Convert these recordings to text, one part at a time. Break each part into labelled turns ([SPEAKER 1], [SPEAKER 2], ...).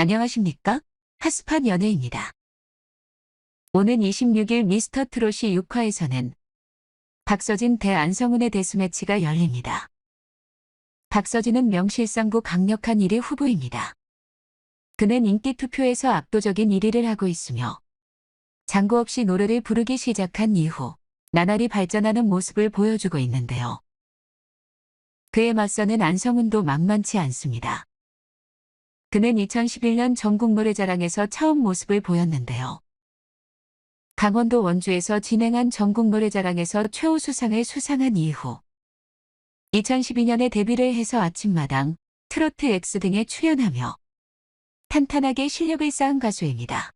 [SPEAKER 1] 안녕하십니까? 핫스팟 연예입니다. 오는 26일 미스터 트롯이 6화에서는 박서진 대 안성훈의 데스매치가 열립니다. 박서진은 명실상부 강력한 1위 후보입니다. 그는 인기 투표에서 압도적인 1위를 하고 있으며 장구 없이 노래를 부르기 시작한 이후 나날이 발전하는 모습을 보여주고 있는데요. 그에 맞서는 안성훈도 만만치 않습니다. 그는 2011년 전국 노래자랑에서 처음 모습을 보였는데요. 강원도 원주에서 진행한 전국 노래자랑에서 최우수상을 수상한 이후 2012년에 데뷔를 해서 아침마당, 트로트 X 등에 출연하며 탄탄하게 실력을 쌓은 가수입니다.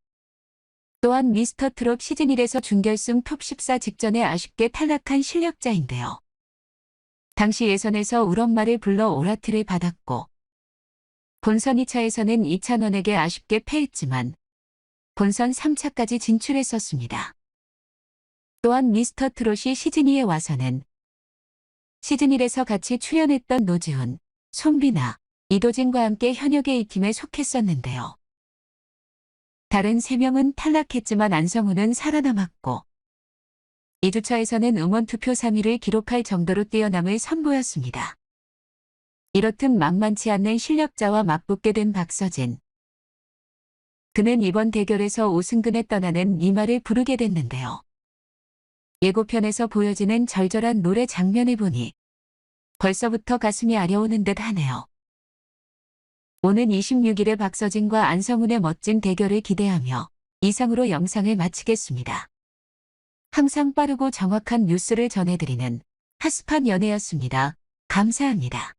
[SPEAKER 1] 또한 미스터 트롯 시즌 1에서 준결승 톱14 직전에 아쉽게 탈락한 실력자인데요. 당시 예선에서 울 엄마를 불러 오라트를 받았고 본선 2차에서는 이찬원에게 아쉽게 패했지만 본선 3차까지 진출했었습니다. 또한 미스터 트롯이 시즌 2에 와서는 시즌 1에서 같이 출연했던 노지훈, 손비나, 이도진과 함께 현역의 이 팀에 속했었는데요. 다른 3명은 탈락했지만 안성훈은 살아남았고 2주차에서는 응원 투표 3위를 기록할 정도로 뛰어남을 선보였습니다. 이렇듯 만만치 않는 실력자와 맞붙게 된 박서진. 그는 이번 대결에서 오승근에 떠나는 이말을 부르게 됐는데요. 예고편에서 보여지는 절절한 노래 장면을 보니 벌써부터 가슴이 아려오는 듯 하네요. 오는 26일에 박서진과 안성훈의 멋진 대결을 기대하며 이상으로 영상을 마치겠습니다. 항상 빠르고 정확한 뉴스를 전해드리는 핫스팟 연예였습니다. 감사합니다.